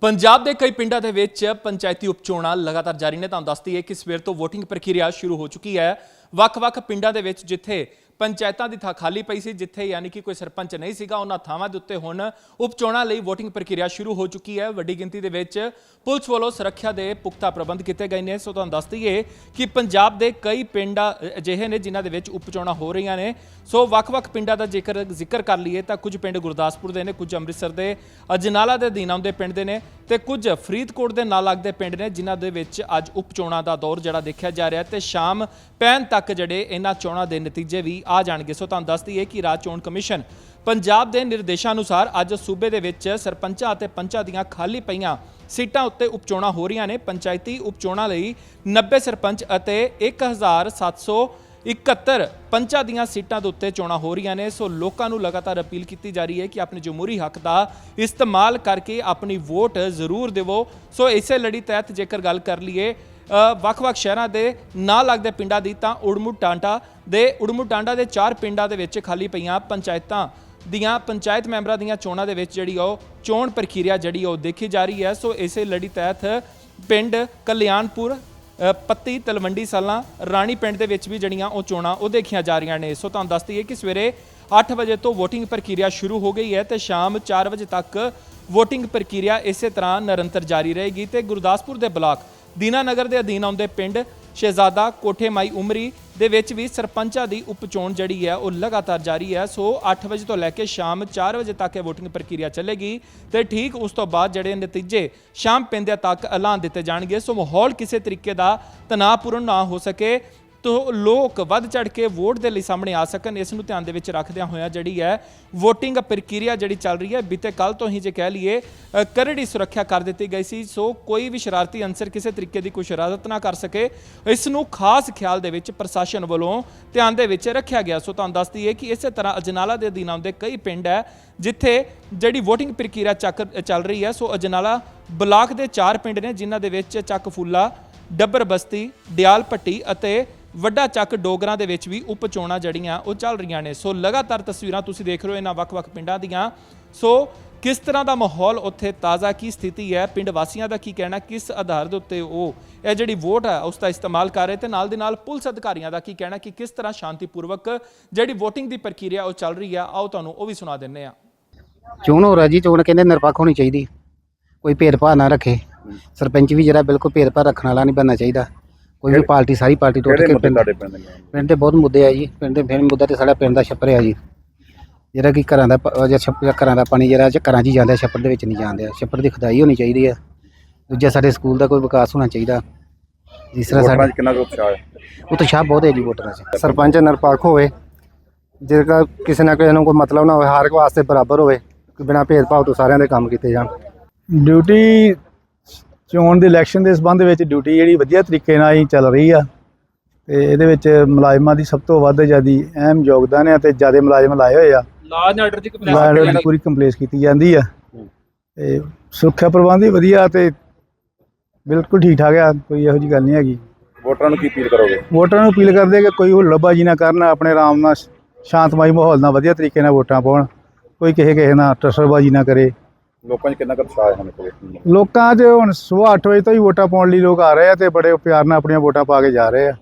ਪੰਜਾਬ ਦੇ ਕਈ ਪਿੰਡਾਂ ਦੇ ਵਿੱਚ ਪੰਚਾਇਤੀ ਉਪਚੋਣਾਂ ਲਗਾਤਾਰ ਜਾਰੀ ਨੇ। ਤੁਹਾਨੂੰ ਦੱਸਦੀ ਹੈ ਕਿ ਸਵੇਰ ਤੋਂ VOTING ਪ੍ਰਕਿਰਿਆ ਸ਼ੁਰੂ ਹੋ ਚੁੱਕੀ ਹੈ। ਵੱਖ-ਵੱਖ ਪਿੰਡਾਂ ਦੇ ਵਿੱਚ ਜਿੱਥੇ ਪੰਚਾਇਤਾਂ ਦੀ ਥਾਂ ਖਾਲੀ ਪਈ ਸੀ, ਜਿੱਥੇ ਯਾਨੀ ਕਿ ਕੋਈ ਸਰਪੰਚ ਨਹੀਂ ਸੀਗਾ, ਉਹਨਾਂ ਥਾਵਾਂ ਦੇ ਉੱਤੇ ਹੁਣ ਉਪ ਚੋਣਾਂ ਲਈ VOTING ਪ੍ਰਕਿਰਿਆ ਸ਼ੁਰੂ ਹੋ ਚੁੱਕੀ ਹੈ। ਵੱਡੀ ਗਿਣਤੀ ਦੇ ਵਿੱਚ ਪੁਲਿਸ ਵੱਲੋਂ ਸੁਰੱਖਿਆ ਦੇ ਪੁਖਤਾ ਪ੍ਰਬੰਧ ਕੀਤੇ ਗਏ ਨੇ। ਸੋ ਤੁਹਾਨੂੰ ਦੱਸ ਦਈਏ ਕਿ ਪੰਜਾਬ ਦੇ ਕਈ ਪਿੰਡ ਅਜਿਹੇ ਨੇ ਜਿਨ੍ਹਾਂ ਦੇ ਵਿੱਚ ਉਪ ਚੋਣਾਂ ਹੋ ਰਹੀਆਂ ਨੇ। ਸੋ ਵੱਖ-ਵੱਖ ਪਿੰਡਾਂ ਦਾ ਜੇਕਰ ਜ਼ਿਕਰ ਕਰ ਲਈਏ ਤਾਂ ਕੁਝ ਪਿੰਡ ਗੁਰਦਾਸਪੁਰ ਦੇ ਨੇ, ਕੁਝ ਅੰਮ੍ਰਿਤਸਰ ਦੇ, ਅਜਨਾਲਾ ਦੇ ਅਧੀਨ ਆਉਂਦੇ ਪਿੰਡ ਦੇ ਨੇ ਤੇ ਕੁਝ ਫਰੀਦਕੋਟ ਦੇ ਨਾਲ ਲੱਗਦੇ ਪਿੰਡ ਨੇ, ਜਿਨ੍ਹਾਂ ਦੇ ਵਿੱਚ ਅੱਜ ਉਪ ਚੋਣਾਂ ਦਾ ਦੌਰ ਜਿਹੜਾ ਦੇਖਿਆ ਜਾ ਰਿਹਾ ਤੇ ਸ਼ਾਮ ਪੈਣ ਤੱਕ ਜਿਹੜੇ ਇਹਨਾਂ ਚੋਣਾਂ ਦੇ ਨਤੀਜੇ ਵੀ ਆ ਜਾਣਗੇ। ਸੋ ਤੁਹਾਨੂੰ ਦੱਸ ਦਈਏ ਕਿ ਰਾਜ ਚੋਣ ਕਮਿਸ਼ਨ ਪੰਜਾਬ ਦੇ ਨਿਰਦੇਸ਼ਾਂ ਅਨੁਸਾਰ ਅੱਜ ਸੂਬੇ ਦੇ ਵਿੱਚ ਸਰਪੰਚਾਂ ਅਤੇ ਪੰਚਾਂ ਦੀਆਂ ਖਾਲੀ ਪਈਆਂ ਸੀਟਾਂ ਉੱਤੇ ਉਪਚੋਣਾਂ ਹੋ ਰਹੀਆਂ ਨੇ। ਪੰਚਾਇਤੀ ਉਪਚੋਣਾਂ ਲਈ 90 ਸਰਪੰਚ ਅਤੇ 1771 ਪੰਚਾਂ ਦੀਆਂ ਸੀਟਾਂ ਦੇ ਉੱਤੇ ਚੋਣਾਂ ਹੋ ਰਹੀਆਂ ਨੇ, ਸੋ ਲੋਕਾਂ ਨੂੰ ਲਗਾਤਾਰ ਅਪੀਲ ਕੀਤੀ ਜਾ ਰਹੀ ਹੈ ਕਿ ਆਪਣੇ ਜਮਹੂਰੀ ਹੱਕ ਦਾ ਇਸਤੇਮਾਲ ਕਰਕੇ ਆਪਣੀ ਵੋਟ ਜ਼ਰੂਰ ਦਿਵੋ। ਸੋ ਇਸੇ ਲੜੀ ਤਹਿਤ ਜੇਕਰ ਗੱਲ ਕਰ ਲਈਏ ਵੱਖ-ਵੱਖ ਸ਼ਹਿਰਾਂ ਦੇ ਨਾਲ ਲੱਗਦੇ ਪਿੰਡਾਂ ਦੀ ਤਾਂ ਉੜਮੁੜ ਟਾਂਟਾ ਦੇ, ਉੜਮੂ ਟਾਂਡਾ ਦੇ ਚਾਰ ਪਿੰਡਾਂ ਦੇ ਵਿੱਚ ਖਾਲੀ ਪਈਆਂ ਪੰਚਾਇਤਾਂ ਦੀਆਂ ਪੰਚਾਇਤ ਮੈਂਬਰਾਂ ਦੀਆਂ ਚੋਣਾਂ ਦੇ ਵਿੱਚ ਜਿਹੜੀ ਉਹ ਚੋਣ ਪ੍ਰਕਿਰਿਆ ਜਿਹੜੀ ਉਹ ਦੇਖੀ ਜਾ ਰਹੀ ਹੈ। ਸੋ ਇਸੇ ਲੜੀ ਤਹਿਤ ਪਿੰਡ ਕਲਿਆਣਪੁਰ ਪੱਤੀ ਤਲਵੰਡੀ ਸਾਲਾਂ ਰਾਣੀ ਪਿੰਡ ਦੇ ਵਿੱਚ ਵੀ ਜਿਹੜੀਆਂ ਉਹ ਚੋਣਾਂ ਉਹ ਦੇਖੀਆਂ ਜਾ ਰਹੀਆਂ ਨੇ। ਸੋ ਤੁਹਾਨੂੰ ਦੱਸ ਦਈਏ ਕਿ ਸਵੇਰੇ 8 ਵਜੇ ਤੋਂ VOTING ਪ੍ਰਕਿਰਿਆ ਸ਼ੁਰੂ ਹੋ ਗਈ ਹੈ ਤੇ ਸ਼ਾਮ 4 ਵਜੇ ਤੱਕ VOTING ਪ੍ਰਕਿਰਿਆ ਇਸੇ ਤਰ੍ਹਾਂ ਨਿਰੰਤਰ ਜਾਰੀ ਰਹੇਗੀ ਤੇ ਗੁਰਦਾਸਪੁਰ ਦੇ ਬਲਾਕ ਦੀਨਾਨਗਰ ਦੇ ਅਧੀਨ ਆਉਂਦੇ ਪਿੰਡ ਸ਼ਹਿਜ਼ਾਦਾ ਕੋਠੇਮਾਈ ਉਮਰੀ ਦੇ ਵਿੱਚ ਵੀ ਸਰਪੰਚਾਂ ਦੀ ਉਪਚੋਣ ਜਿਹੜੀ ਹੈ ਉਹ ਲਗਾਤਾਰ ਜਾਰੀ ਹੈ। ਸੋ 8 ਵਜੇ ਤੋਂ ਲੈ ਕੇ ਸ਼ਾਮ 4 ਵਜੇ ਤੱਕ ਇਹ VOTING ਪ੍ਰਕਿਰਿਆ ਚੱਲੇਗੀ ਤੇ ਠੀਕ ਉਸ ਤੋਂ ਬਾਅਦ ਜਿਹੜੇ ਨਤੀਜੇ ਸ਼ਾਮ ਪੈਂਦਿਆਂ ਤੱਕ ਐਲਾਨ ਦਿੱਤੇ ਜਾਣਗੇ। ਸੋ ਮਾਹੌਲ ਕਿਸੇ ਤਰੀਕੇ ਦਾ ਤਣਾਅਪੂਰਨ ਨਾ ਹੋ ਸਕੇ। ਤੋਂ ਲੋਕ ਵੱਧ ਚੜ ਕੇ ਵੋਟ ਦੇ ਲਈ ਸਾਹਮਣੇ ਆ ਸਕਣ, ਇਸ ਨੂੰ ਧਿਆਨ ਦੇ ਵਿੱਚ ਰੱਖਦਿਆਂ ਹੋਇਆ ਜਿਹੜੀ ਹੈ VOTING ਪ੍ਰਕਿਰਿਆ ਜਿਹੜੀ ਚੱਲ ਰਹੀ ਹੈ, ਬੀਤੇ ਕੱਲ ਤੋਂ ਹੀ ਜੇ ਕਹਿ ਲਈਏ ਕਰੜੀ ਸੁਰੱਖਿਆ ਕਰ ਦਿੱਤੀ ਗਈ ਸੀ, ਸੋ ਕੋਈ ਵੀ ਸ਼ਰਾਰਤੀ ਅੰਸਰ ਕਿਸੇ ਤਰੀਕੇ ਦੀ ਕੋਈ ਸ਼ਰਾਰਤ ਨਾ ਕਰ ਸਕੇ। ਇਸ ਨੂੰ ਖਾਸ ਖਿਆਲ ਦੇ ਵਿੱਚ ਪ੍ਰਸ਼ਾਸਨ ਵੱਲੋਂ ਧਿਆਨ ਦੇ ਵਿੱਚ ਰੱਖਿਆ ਗਿਆ। ਸੋ ਤੁਹਾਨੂੰ ਦੱਸਦੀ ਹੈ ਕਿ ਇਸੇ ਤਰ੍ਹਾਂ ਅਜਨਾਲਾ ਦੇ ਅਧੀਨ ਆਉਂਦੇ ਕਈ ਪਿੰਡ ਹੈ, ਜਿੱਥੇ ਜਿਹੜੀ VOTING ਪ੍ਰਕਿਰਿਆ ਚੱਕ, ਚੱਲ ਰਹੀ ਹੈ। ਸੋ ਅਜਨਾਲਾ ਬਲਾਕ ਦੇ ਚਾਰ ਪਿੰਡ ਨੇ, ਜਿਨ੍ਹਾਂ ਦੇ ਵਿੱਚ ਚੱਕ ਫੁੱਲਾ, ਡੱਬਰ ਬਸਤੀ ਡਿਆਲ ਪੱਟੀ ਅਤੇ ਵੱਡਾ ਚੱਕ ਡੋਗਰਾਂ ਦੇ ਵਿੱਚ ਵੀ ਉਪ ਚੋਣਾਂ ਜੜੀਆਂ ਉਹ ਚੱਲ ਰਹੀਆਂ ਨੇ। ਸੋ ਲਗਾਤਾਰ ਤਸਵੀਰਾਂ ਤੁਸੀਂ ਦੇਖ ਰਹੇ ਹੋ ਇਹਨਾਂ ਵੱਖ-ਵੱਖ ਪਿੰਡਾਂ ਦੀਆਂ। ਸੋ ਕਿਸ ਤਰ੍ਹਾਂ ਦਾ ਮਾਹੌਲ ਉੱਥੇ ਤਾਜ਼ਾ, ਕੀ ਸਥਿਤੀ ਹੈ, ਪਿੰਡ ਵਾਸੀਆਂ ਦਾ ਕੀ ਕਹਿਣਾ, ਕਿਸ ਆਧਾਰ ਦੇ ਉੱਤੇ ਉਹ ਇਹ ਜਿਹੜੀ ਵੋਟ ਹੈ ਉਸ ਦਾ ਇਸਤੇਮਾਲ ਕਰ ਰਹੇ ਤੇ ਨਾਲ ਦੇ ਨਾਲ ਪੁਲਿਸ ਅਧਿਕਾਰੀਆਂ ਦਾ ਕੀ ਕਹਿਣਾ ਕਿ ਕਿਸ ਤਰ੍ਹਾਂ ਸ਼ਾਂਤੀਪੂਰਵਕ ਜਿਹੜੀ VOTING ਦੀ ਪ੍ਰਕਿਰਿਆ ਉਹ ਚੱਲ ਰਹੀ ਹੈ, ਆਓ ਤੁਹਾਨੂੰ ਉਹ ਵੀ ਸੁਣਾ ਦਿੰਨੇ ਆ ਚੋਣ ਹੋ ਰਹੀ ਚੋਣ ਕਹਿੰਦੇ ਨਿਰਪੱਖ ਹੋਣੀ ਚਾਹੀਦੀ। ਕੋਈ ਭੇਦਭਾਵ ਨਾ ਰੱਖੇ। ਸਰਪੰਚ ਵੀ ਜਿਹੜਾ ਬਿਲਕੁਲ ਭੇਦਭਾਵ ਰੱਖਣ ਵਾਲਾ ਨਹੀਂ ਬਣਨਾ ਚਾਹੀਦਾ। ਕੋਈ ਵੀ ਪਾਰਟੀ ਸਾਰੀ ਪਾਰਟੀ ਤੋਂ ਉੱਠ ਕਿਹੜੇ ਕੇ ਮੁੱਦੇ ਪਿੰਡ ਤੁਹਾਡੇ ਪਿੰਡ ਦੇ ਪਿੰਡ ਤੇ ਬਹੁਤ ਮੁੱਦੇ ਆ ਜੀ। ਪਿੰਡ ਦੇ ਫਿਰ ਮੁੱਦਾ ਤੇ ਸਾਡਾ ਪਿੰਡ ਦਾ ਛੱਪਰ ਆ ਜੀ। ਜਿਹੜਾ ਕਿ ਘਰਾਂ ਦਾ ਪ- ਅਹ ਜਿਹੜਾ ਛੱਪਰ ਘਰਾਂ ਦਾ ਪਾਣੀ ਜਿਹੜਾ ਚ ਘਰਾਂ 'ਚ ਹੀ ਜਾਂਦਾ ਛੱਪਰ ਦੇ ਵਿੱਚ ਨਹੀਂ ਜਾਂਦਾ। ਛੱਪਰ ਦੀ ਖੁਦਾਈ ਹੋਣੀ ਚਾਹੀਦੀ ਆ। ਦੂਜਾ ਸਾਡੇ ਸਕੂਲ ਦਾ ਕੋਈ ਵਿਕਾਸ ਹੋਣਾ ਚਾਹੀਦਾ। ਵੋਟਰਾਂ ਸਾਡੇ 'ਚ ਕਿੰਨਾ ਕੁ ਉਤਸ਼ਾਹ ਹੈ? ਉਤਸ਼ਾਹ ਬਹੁਤ ਹੈ ਜੀ ਵੋਟਰਾਂ 'ਚ। ਸਰਪੰਚ ਨਿਰਪੱਖ ਹੋਵੇ ਜਿਹੜਾ ਕਿਸੇ ਨਾ ਕਿਸੇ ਨੂੰ ਕੋਈ ਮਤਲਬ ਨਾ ਹੋਵੇ ਹਰ ਇੱਕ ਵਾਸਤੇ ਬਰਾਬਰ ਹੋਵੇ ਕਿ ਬਿਨਾਂ ਭੇਦਭਾਵ ਤੋਂ ਸਾਰਿਆਂ ਦੇ ਕੰਮ ਕੀਤੇ ਜਾਣ। ਡਿਊਟੀ ਚੋਣ ਦੇ ਇਲੈਕਸ਼ਨ ਦੇ ਸੰਬੰਧ ਵਿੱਚ ਡਿਊਟੀ ਜਿਹੜੀ ਵਧੀਆ ਤਰੀਕੇ ਨਾਲ ਹੀ ਚੱਲ ਰਹੀ ਆ ਤੇ ਇਹਦੇ ਵਿੱਚ ਮੁਲਾਜ਼ਮਾਂ ਦੀ ਸਭ ਤੋਂ ਵੱਧ ਜਿਆਦੀ ਅਹਿਮ ਯੋਗਦਾਨ ਹੈ ਤੇ ਜ਼ਿਆਦਾ ਮੁਲਾਜ਼ਮ ਲਾਏ ਹੋਏ ਆ। ਲਾਅ ਐਂਡ ਆਰਡਰ ਦੀ ਦੀ ਪੂਰੀ ਕੰਪਲੇਸ ਕੀਤੀ ਜਾਂਦੀ ਆ। ਤੇ ਸੁਰੱਖਿਆ ਪ੍ਰਬੰਧ ਵੀ ਵਧੀਆ ਤੇ ਬਿਲਕੁਲ ਠੀਕ ਠਾਕ ਆ ਕੋਈ ਇਹੋ ਜੀ ਗੱਲ ਨਹੀਂ ਹੈਗੀ। ਵੋਟਰਾਂ ਨੂੰ ਕੀ ਅਪੀਲ ਕਰੋਗੇ? ਵੋਟਰਾਂ ਨੂੰ ਅਪੀਲ ਕਰਦੇ ਕਿ ਕੋਈ ਹੁੱਲੜਬਾਜੀ ਨਾ ਕਰਨ ਆਪਣੇ ਆਰਾਮ ਨਾਲ ਸ਼ਾਂਤਮਈ ਮਾਹੌਲ ਨਾਲ ਵਧੀਆ ਤਰੀਕੇ ਨਾਲ ਵੋਟਾਂ ਪਾਉਣ। ਕੋਈ ਕਿਸੇ ਕਿਸੇ ਨਾਲ ਟਸਰਬਾਜੀ ਨਾ ਕਰੇ। ਲੋਕਾਂ 'ਚ ਕਿੰਨਾ ਕੁ ਉਤਸ਼ਾਹ ਹੈ ਹੁਣ ਕੋਲ ਲੋਕਾਂ 'ਚ ਹੁਣ ਸਵੇਰ 8 ਵਜੇ ਤੋਂ ਹੀ ਵੋਟਾਂ ਪਾਉਣ ਲਈ ਲੋਕ ਆ ਰਹੇ ਆ ਤੇ ਬੜੇ ਪਿਆਰ ਨਾਲ ਆਪਣੀਆਂ ਵੋਟਾਂ ਪਾ ਕੇ ਜਾ ਰਹੇ ਆ।